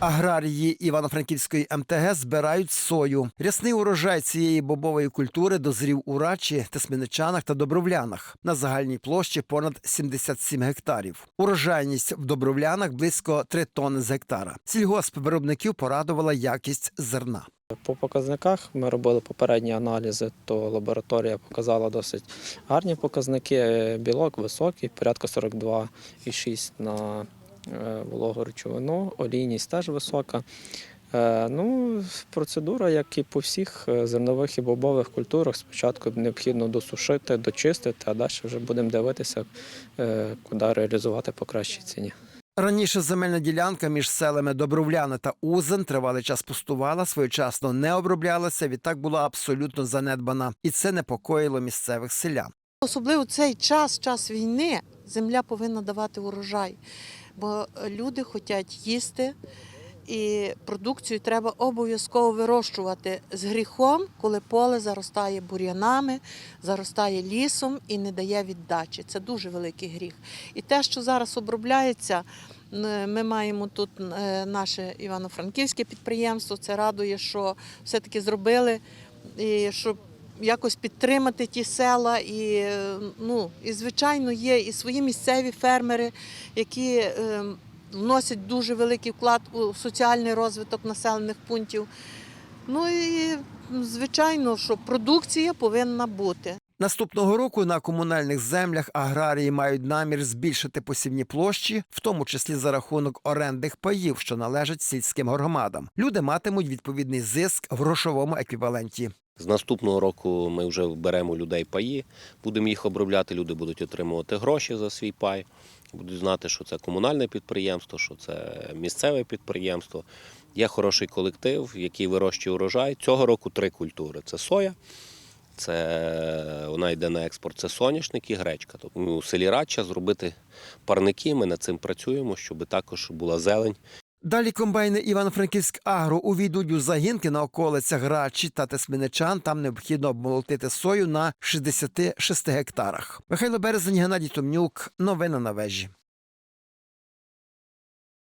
Аграрії Івано-Франківської МТГ збирають сою. Рясний урожай цієї бобової культури дозрів у Рачі, Тесменичанах та Добровлянах на загальній площі понад 77 гектарів. Урожайність в Добровлянах близько 3 тонни з гектара. Сільгосп виробників порадувала якість зерна. По показниках ми робили попередні аналізи, то лабораторія показала досить гарні показники. Білок високий, порядка 42,6 на вологу речовину, олійність теж висока. Е, Ну, процедура, як і по всіх е, зернових і бобових культурах, спочатку необхідно досушити, дочистити, а далі вже будемо дивитися, е, куди реалізувати по кращій ціні. Раніше земельна ділянка між селами Добровляни та Узен тривалий час пустувала, своєчасно не оброблялася, відтак була абсолютно занедбана, і це непокоїло місцевих селян. Особливо цей час, час війни, земля повинна давати урожай, бо люди хочуть їсти, і продукцію треба обов'язково вирощувати з гріхом, коли поле заростає бур'янами, заростає лісом і не дає віддачі. Це дуже великий гріх. І те, що зараз обробляється, ми маємо тут е, наше івано-франківське підприємство. Це радує, що все-таки зробили, і щоб якось підтримати ті села. І, е, ну, і звичайно, є і свої місцеві фермери, які е, вносять дуже великий вклад у соціальний розвиток населених пунктів. Ну і звичайно, що продукція повинна бути. Наступного року на комунальних землях аграрії мають намір збільшити посівні площі, в тому числі за рахунок орендних паїв, що належать сільським громадам. Люди матимуть відповідний зиск в грошовому еквіваленті. З наступного року ми вже беремо людей паї, будемо їх обробляти, люди будуть отримувати гроші за свій пай, будуть знати, що це комунальне підприємство, що це місцеве підприємство. Є хороший колектив, який вирощує урожай. Цього року три культури: це соя, це вона йде на експорт, це соняшник і гречка. Тобто у селі Радча зробити парники. Ми над цим працюємо, щоб також була зелень Далі комбайни Івано-Франківськ Агро увійдуть у загінки на околицях Грачі та Тесменичан. Там необхідно обмолотити сою на 66 гектарах. Михайло Березень, Геннадій Томнюк. Новини на вежі.